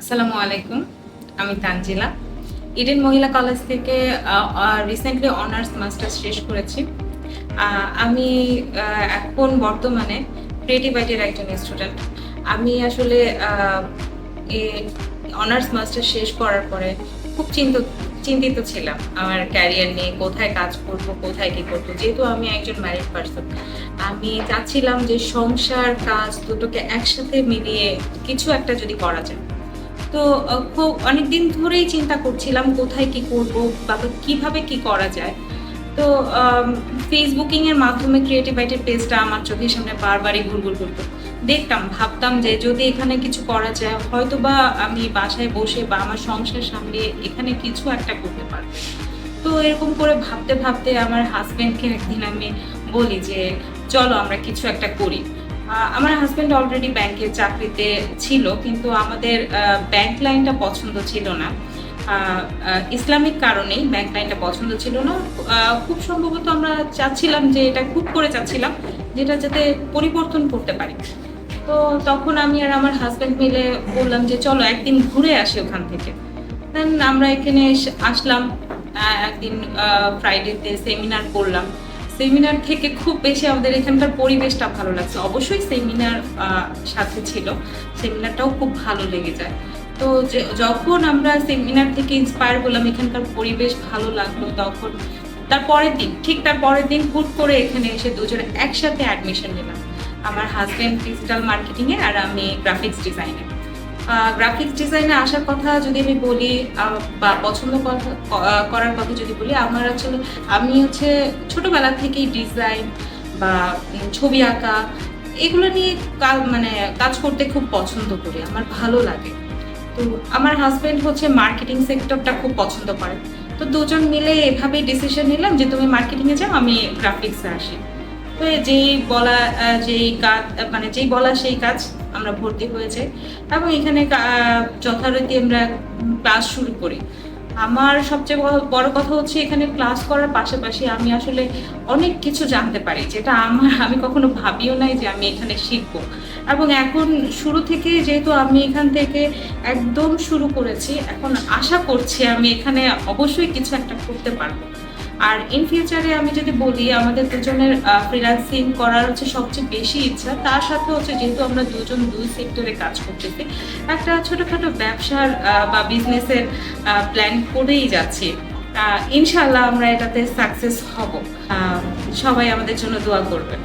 আসসালামু আলাইকুম, আমি তানজিলা। ইডেন মহিলা কলেজ থেকে রিসেন্টলি অনার্স মাস্টার্স শেষ করেছি। আমি এখন বর্তমানে ক্রিয়েটিভ আইটির একজন স্টুডেন্ট আমি আসলে অনার্স মাস্টার শেষ করার পরে খুব চিন্তিত চিন্তিত ছিলাম আমার ক্যারিয়ার নিয়ে, কোথায় কাজ করব, কোথায় কি করব। যেহেতু আমি একজন ম্যারিড পার্সন আমি চাচ্ছিলাম যে সংসার, কাজ দুটোকে একসাথে মিলিয়ে কিছু একটা যদি করা যায়। তো খুব অনেকদিন ধরেই চিন্তা করছিলাম কোথায় কি করব বা কীভাবে কি করা যায়। তো ফেসবুকিং এর মাধ্যমে ক্রিয়েটিভ আইটের পেজটা আমার চোখের সামনে বারবারই ঘুরঘুর করতো। দেখতাম, ভাবতাম যে যদি এখানে কিছু করা যায় হয়তো বা আমি বাসায় বসে বা আমার সংসার সামনে এখানে কিছু একটা করতে পারব। তো এরকম করে ভাবতে ভাবতে আমার হাজব্যান্ডকে একদিন আমি বলি যে, চলো আমরা কিছু একটা করি। আমার হাজব্যান্ড অলরেডি ব্যাংকে চাকরিতে ছিল, কিন্তু আমাদের ব্যাংক লাইনটা পছন্দ ছিল না। ইসলামিক কারণেই ব্যাংক লাইনটা পছন্দ ছিল না। খুব সম্ভবত আমরা চাচ্ছিলাম যে এটা খুব করে চাচ্ছিলাম, যেটা যাতে পরিবর্তন করতে পারি। তো তখন আমি আর আমার হাজব্যান্ড মিলে বললাম যে, চলো একদিন ঘুরে আসি ওখান থেকে। দেন আমরা এখানে আসলাম একদিন ফ্রাইডেতে সেমিনার করলাম। সেমিনার থেকে খুব বেশি আমাদের এখানকার পরিবেশটা ভালো লাগছে। অবশ্যই সেমিনার সাথে ছিল। সেমিনারটাও খুব ভালো লেগে যায়। তো যখন আমরা সেমিনার থেকে ইন্সপায়ার হলাম, এখানকার পরিবেশ ভালো লাগল, তখন তার পরের দিন, ঠিক তার পরের দিন হুট করে এখানে এসে দুজনে একসাথে অ্যাডমিশন নিলাম। আমার হাজব্যান্ড ডিজিটাল মার্কেটিংয়ে আর আমি গ্রাফিক্স ডিজাইনে গ্রাফিক্স ডিজাইনে আসার কথা যদি আমি বলি বা পছন্দ করার কথা যদি বলি, আমার আসলে আমি হচ্ছে ছোটবেলা থেকেই ডিজাইন বা ছবি আঁকা এগুলো নিয়ে মানে কাজ করতে খুব পছন্দ করি, আমার ভালো লাগে। তো আমার হাজবেন্ড হচ্ছে মার্কেটিং সেক্টরটা খুব পছন্দ করে। তো দুজন মিলে এভাবেই ডিসিশন নিলাম যে তুমি মার্কেটিংয়ে যাও, আমি গ্রাফিক্সে আসি। তো যেই বলা যেই কাজ মানে যেই বলা সেই কাজ আমরা ভর্তি হয়েছে। এবং এখানে যথারীতি আমরা ক্লাস শুরু করি। আমার সবচেয়ে বড় কথা হচ্ছে এখানে ক্লাস করার পাশাপাশি আমি আসলে অনেক কিছু জানতে পারি, যেটা আমার, আমি কখনো ভাবিও নাই যে আমি এখানে শিখব। এবং এখন শুরু থেকে যেহেতু আমি এখান থেকে একদম শুরু করেছি, এখন আশা করছি আমি এখানে অবশ্যই কিছু একটা করতে পারব। আর ইন ফিউচারে আমি যদি বলি, আমাদের দুজনের ফ্রিল্যান্সিং করার হচ্ছে সবচেয়ে বেশি ইচ্ছা। তার সাথে হচ্ছে যেহেতু আমরা দুজন দুই সেক্টরে কাজ করতেছি, একটা ছোটোখাটো ব্যবসার বা বিজনেসের প্ল্যান করেই যাচ্ছি। ইনশাল্লাহ আমরা এটাতে সাকসেস হব। সবাই আমাদের জন্য দোয়া করবেন।